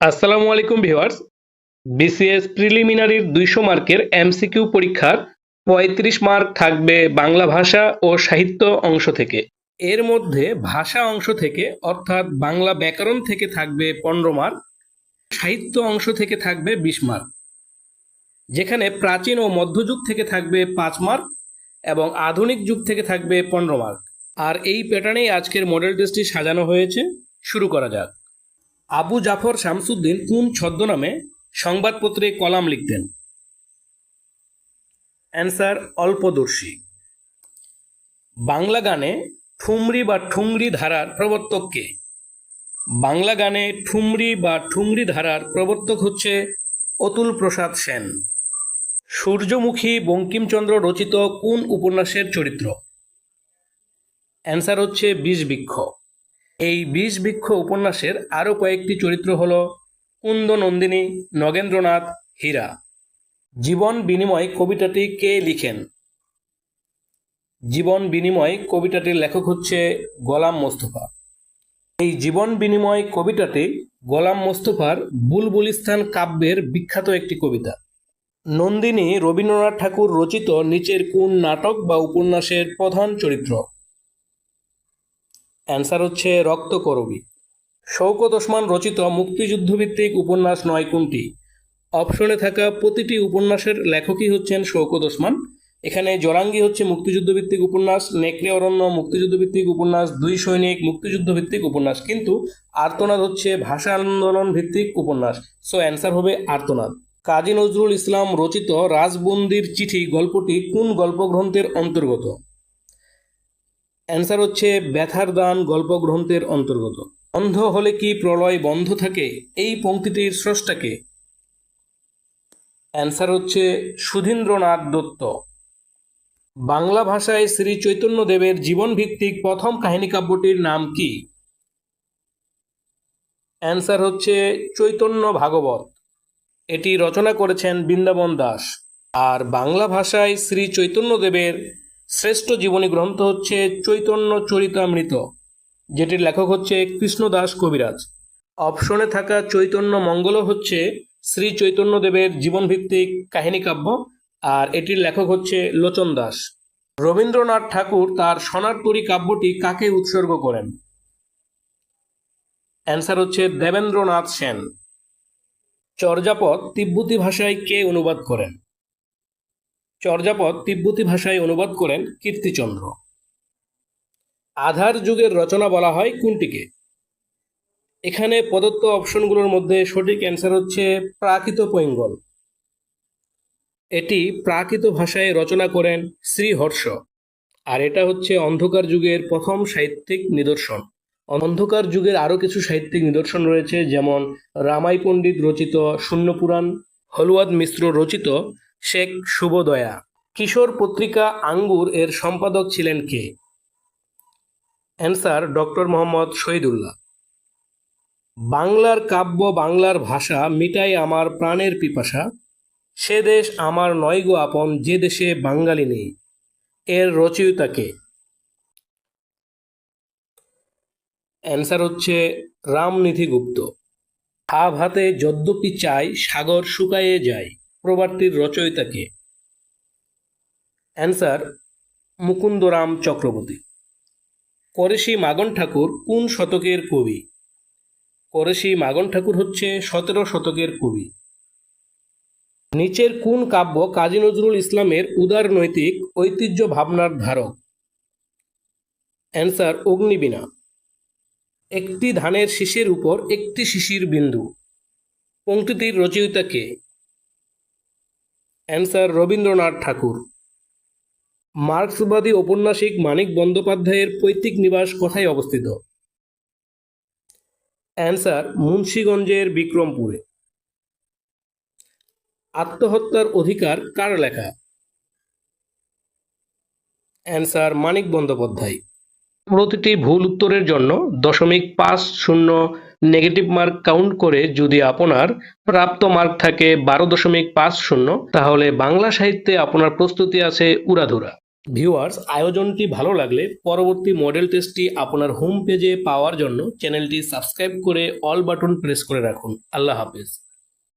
আসসালামু আলাইকুম viewers. BCS প্রিলিমিনারির দুইশো মার্কের এমসিকিউ পরীক্ষার পঁয়ত্রিশ মার্ক থাকবে বাংলা ভাষা ও সাহিত্য অংশ থেকে। এর মধ্যে ভাষা অংশ থেকে অর্থাৎ বাংলা ব্যাকরণ থেকে থাকবে পনেরো মার্ক, সাহিত্য অংশ থেকে থাকবে বিশ মার্ক। যেখানে প্রাচীন ও মধ্যযুগ থেকে থাকবে পাঁচ মার্ক এবং আধুনিক যুগ থেকে থাকবে পনেরো মার্ক। আর এই প্যাটার্নেই আজকের মডেল টেস্টটি সাজানো হয়েছে। শুরু করা যাক। আবু জাফর শামসুদ্দিন কোন ছদ্মনামে সংবাদপত্রে কলাম লিখতেন? অ্যান্সার অল্পদর্শী। বাংলা গানে ঠুমরি বা ঠুংরি ধারার প্রবর্তক কে? বাংলা গানে ঠুমরি বা ঠুংরি ধারার প্রবর্তক হচ্ছে অতুল প্রসাদ সেন। সূর্যমুখী বঙ্কিমচন্দ্র রচিত কোন উপন্যাসের চরিত্র? অ্যান্সার হচ্ছে বিষবৃক্ষ। এই বিষ বৃক্ষ উপন্যাসের আরও কয়েকটি চরিত্র হল কুন্দ নন্দিনী নগেন্দ্রনাথ, হীরা। জীবন বিনিময় কবিতাটি কে লিখেন? জীবন বিনিময় কবিতাটির লেখক হচ্ছে গোলাম মোস্তফা। এই জীবন বিনিময় কবিতাটি গোলাম মোস্তফার বুলবুলিস্তান কাব্যের বিখ্যাত একটি কবিতা। নন্দিনী রবীন্দ্রনাথ ঠাকুর রচিত নিচের কোন নাটক বা উপন্যাসের প্রধান চরিত্র? অ্যান্সার হচ্ছে রক্তকরবী শৌকত ওসমান রচিত মুক্তিযুদ্ধভিত্তিক উপন্যাস নয় কোনটি? অপশনে থাকা প্রতিটি উপন্যাসের লেখকই হচ্ছেন শৌকত ওসমান। এখানে জরাঙ্গি হচ্ছে মুক্তিযুদ্ধভিত্তিক উপন্যাস, নেকড়ে অরণ্য মুক্তিযুদ্ধভিত্তিক উপন্যাস, দুই সৈনিক মুক্তিযুদ্ধভিত্তিক উপন্যাস, কিন্তু আর্তনাদ হচ্ছে ভাষা আন্দোলন ভিত্তিক উপন্যাস। সো অ্যান্সার হবে আর্তনাদ। কাজী নজরুল ইসলাম রচিত রাজবন্দির চিঠি গল্পটি কোন গল্পগ্রন্থের অন্তর্গত? অ্যান্সার হচ্ছে ব্যথার দান গল্পগ্রন্থের অন্তর্গত। অন্ধ হলে কি প্রলয় বন্ধ থাকে? এই পংক্তিটির স্রষ্টাকে। অ্যান্সার হচ্ছে সুধীন্দ্রনাথ দত্ত। বাংলা ভাষায় শ্রী চৈতন্যদেবের জীবনভিত্তিক প্রথম কাহিনী কাব্যটির নাম কি? অ্যান্সার হচ্ছে চৈতন্য ভাগবত। এটি রচনা করেছেন বৃন্দাবন দাস। আর বাংলা ভাষায় শ্রী চৈতন্যদেবের শ্রেষ্ঠ জীবনী গ্রন্থ হচ্ছে চৈতন্য চরিতামৃত, যেটির লেখক হচ্ছে কৃষ্ণদাস কবিরাজ। অপশনে থাকা চৈতন্য মঙ্গল হচ্ছে শ্রী চৈতন্যদেবের জীবনভিত্তিক কাহিনী কাব্য, আর এটির লেখক হচ্ছে লোচন দাস। রবীন্দ্রনাথ ঠাকুর তার সোনার তরী কাব্যটি কাকে উৎসর্গ করেন? অ্যান্সার হচ্ছে দেবেন্দ্রনাথ সেন। চর্যাপদ তিব্বতী ভাষায় কে অনুবাদ করেন? চর্যাপদ তিব্বতী ভাষায় অনুবাদ করেন কীর্তিচন্দ্র। আধার যুগের রচনা বলা হয় কোনটিকে। এখানে প্রদত্ত অপশনগুলোর মধ্যে সঠিক অ্যান্সার হচ্ছে প্রাকৃত পৈঙ্গল। এটি প্রাকৃত ভাষায় রচনা করেন শ্রীহর্ষ। আর এটা হচ্ছে অন্ধকার যুগের প্রথম সাহিত্যিক নিদর্শন। অন্ধকার যুগের আরও কিছু সাহিত্যিক নিদর্শন রয়েছে, যেমন রামাই পণ্ডিত রচিত শূন্যপুরাণ, হলুয়াদ মিশ্র রচিত শেখ শুভদয়া। কিশোর পত্রিকা আঙ্গুর এর সম্পাদক ছিলেন কে? Answer doctor Mohammad Shahidullah. বাংলার কাব্য, বাংলার ভাষা, মিটাই আমার প্রাণের পিপাসা। সে দেশ আমার নয় গো আপন, যে দেশে বাঙালি নেই। এর রচয়িতাকে অ্যান্সার হচ্ছে রামনিধি গুপ্ত। হাতে যদ্যপি চাই, সাগর শুকায়ে যায়। প্রবার্তির রচয়িতাকে। অ্যান্সার মুকুন্দরাম চক্রবর্তী। করেশি মাগন ঠাকুর কোন শতকের কবি? করেশি মাগন ঠাকুর হচ্ছে সতেরো শতকের কবি। নিচের কোন কাব্য কাজী নজরুল ইসলামের উদার নৈতিক ঐতিহ্য ভাবনার ধারক? অ্যান্সার অগ্নিবীণা। একটি ধানের শীষের উপর একটি শিশির বিন্দু। পঙ্ক্তিটির রচয়িতা কে? অ্যান্সার রবীন্দ্রনাথ ঠাকুর। মার্ক্সবাদী ঔপন্যাসিক মানিক বন্দ্যোপাধ্যায়ের পৈতৃক নিবাস কোথায় অবস্থিত? অ্যান্সার মুন্সীগঞ্জের বিক্রমপুরে। আত্মহত্যার অধিকার কার লেখা? অ্যান্সার মানিক বন্দ্যোপাধ্যায়। প্রতিটি ভুল উত্তরের জন্য দশমিক পাঁচ শূন্য নেগেটিভ মার্ক কাউন্ট করে যদি আপনার প্রাপ্ত মার্ক থাকে বারো দশমিক পাঁচ শূন্য, তাহলে বাংলা সাহিত্যে আপনার প্রস্তুতি আছে উড়াধুরা। ভিউয়ার্স আয়োজনটি ভালো লাগলে পরবর্তী মডেল টেস্টটি আপনার হোম পেজে পাওয়ার জন্য চ্যানেলটি সাবস্ক্রাইব করে অল বাটন প্রেস করে রাখুন। আল্লাহ হাফেজ।